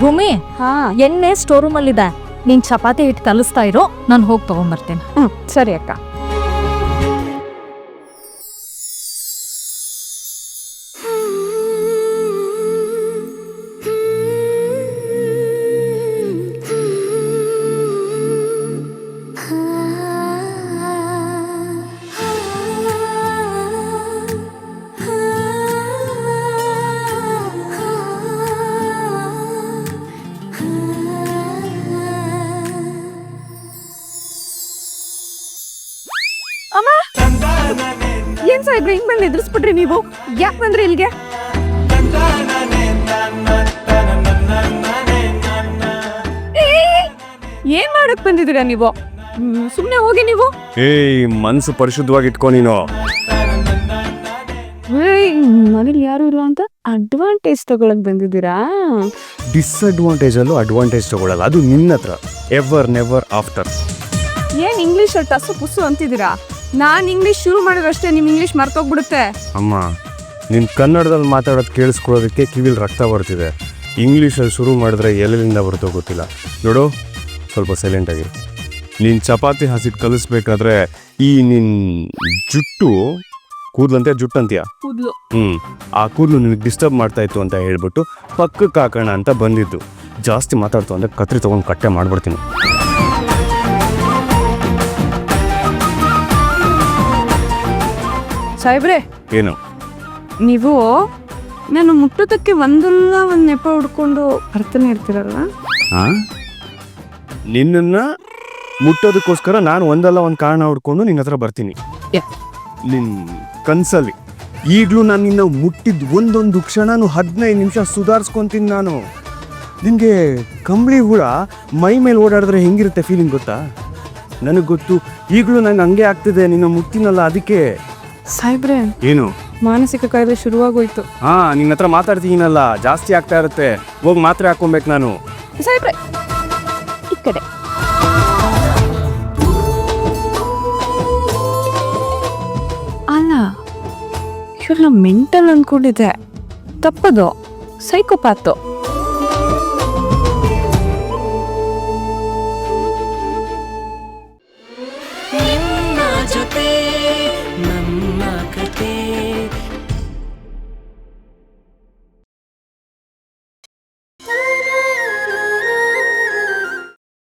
ಭೂಮಿ? ಹಾ. ಎಣ್ಣೆ ಸ್ಟೋರ್ ರೂಮ್ ಅಲ್ಲಿ ಇದೆ ನೀನ್ ಚಪಾತಿ ಹಿಟ್ಟು ಕಲಿಸ್ತಾ ಇರೋ. ನಾನು ಹೋಗಿ ತಗೊಂಬರ್ತೀನಿ. ಹ್ಮ್ ಸರಿ ಅಕ್ಕ. ಏನ್ ಸಾಹೇಬ್ರೆ ಹಿಂಗ್ ಮೇಲೆ ಎದುರಿಸ್ಬಿಟ್ರಿ ನೀವು? ಯಾಕೆ ಬಂದ್ರಿ ಏಯ್! ಏನ್ ಮಾಡಕ್ ಬಂದಿದ್ದೀರಾ ನೀವು? ಸುಮ್ಮನೆ ಸುಮ್ನೆ ಹೋಗಿ ನೀವು? ಏಯ್ ಮನ್ಸು ಪರಿಶುದ್ಧವಾಗಿ ಇಟ್ಕೊ ನೀನು ಮನೇಲಿ ಯಾರು ಇಲ್ಲ ಅಂತ ಅಡ್ವಾಂಟೇಜ್ ತಗೊಳಕ್ ಬಂದಿದ್ದೀರಾ? ಡಿಸ್ಅಡ್ವಾಂಟೇಜ್ ಅಲ್ಲೂ ಅಡ್ವಾಂಟೇಜ್ ತಗೊಳಲ್ಲ. ಅದು ನಿನ್ನ ಹತ್ರ ಎವರ್ ನೆವರ್ ಆಫ್ಟರ್ ಏನ್ ಇಂಗ್ಲಿಷ್ ಟಸು ಪುಸು ಅಂತಿದ್ದೀರಾ? ನಾನ್ ಇಂಗ್ಲಿಷ್ ಶುರು ಮಾಡಿದ್ರಷ್ಟೇ ನಿಮ್ ಇಂಗ್ಲಿಷ್ ಮರ್ತೋಗ್ಬಿಡುತ್ತೆ. ಅಮ್ಮ ನಿನ್ನ ಕನ್ನಡದಲ್ಲಿ ಮಾತಾಡೋದು ಕೇಳಿಸ್ಕೊಳ್ಳೋದಕ್ಕೆ ಕಿವಿಲಿ ರಕ್ತ ಬರ್ತಿದೆ. ಇಂಗ್ಲೀಷಲ್ಲಿ ಶುರು ಮಾಡಿದ್ರೆ ಎಲ್ಲಿಂದ ಬರುತ್ತೋ ಗೊತ್ತಿಲ್ಲ. ನೋಡು ಸ್ವಲ್ಪ ಸೈಲೆಂಟ್ ಆಗಿ. ನೀನ್ ಚಪಾತಿ ಹಸಿಟ್ ಕಲಿಸ್ಬೇಕಾದ್ರೆ ಈ ನಿನ್ ಜುಟ್ಟು ಕೂದ್ಲಂತೆ ಜುಟ್ಟಂತೀಯ? ಕೂದ್ಲು. ಹ್ಮ್ ಆ ಕೂದಲು ನಿನಗೆ ಡಿಸ್ಟರ್ಬ್ ಮಾಡ್ತಾ ಇತ್ತು ಅಂತ ಹೇಳ್ಬಿಟ್ಟು ಪಕ್ಕಕ್ಕೆ ಹಾಕೋಣ ಅಂತ ಬಂದಿದ್ದು. ಜಾಸ್ತಿ ಮಾತಾಡ್ತು ಅಂದ್ರೆ ಕತ್ರಿ ತಗೊಂಡು ಕಟ್ಟೆ ಮಾಡ್ಬಿಡ್ತೀನಿ. ಸಾಹೇಬ್ರೆ ಏನು? ನೀವು ನಾನು ಮುಟ್ಟೋದಕ್ಕೆ ಒಂದಲ್ಲ ಒಂದು ನೆಪ ಹುಡ್ಕೊಂಡು ಬರ್ತಾನೆ ಇರ್ತೀರಲ್ಲ ಹಾ? ನಿನ್ನನ್ನ ಮುಟ್ಟೋದಕ್ಕೋಸ್ಕರ ನಾನು ಒಂದಲ್ಲ ಒಂದು ಕಾರಣ ಹುಡ್ಕೊಂಡು ನಿನ್ನ ಹತ್ರ ಬರ್ತೀನಿ. ಯಾ. ನಿನ್ ಕನ್ಸಲ್ಲಿ. ಈಗಲೂ ನಾನು ನಿನ್ನ ಮುಟ್ಟಿದ ಒಂದೊಂದು ಕ್ಷಣನೂ ಹದಿನೈದು ನಿಮಿಷ ಸುಧಾರಿಸ್ಕೊಂತೀನಿ ನಾನು. ನಿನಗೆ ಕಂಬಳಿ ಹುಳ ಮೈ ಮೇಲೆ ಓಡಾಡಿದ್ರೆ ಹೆಂಗಿರುತ್ತೆ ಫೀಲಿಂಗ್ ಗೊತ್ತಾ? ನನಗೆ ಗೊತ್ತು ಈಗಲೂ ನಂಗೆ ಹಂಗೆ ಆಗ್ತಿದೆ ನಿನ್ನ ಮುಟ್ಟಿನಲ್ಲ ಅದಕ್ಕೆ ಸಾಹೇಬ್ರೆ ಏನು? ಮಾನಸಿಕ ಕಾಯಿಲೆ ಶುರುವಾಗೋಯ್ತು. ಹಾ ನಿನ್ನ ಹತ್ರ ಮಾತಾಡ್ತೀನಲ್ಲ ಜಾಸ್ತಿ ಆಗ್ತಾ ಇರುತ್ತೆ. ಹೋಗಿ ಮಾತ್ರೆ ಹಾಕೊಬೇಕು ನಾನು. ಸಾಹೇಬ್ರೆ ಈ ಕಡೆ. ಅಲ್ಲ ಇವ್ರನ್ನ ಮೆಂಟಲ್ ಅನ್ಕೊಂಡಿದ್ದೆ. ತಪ್ಪದು. ಸೈಕೋಪಾತು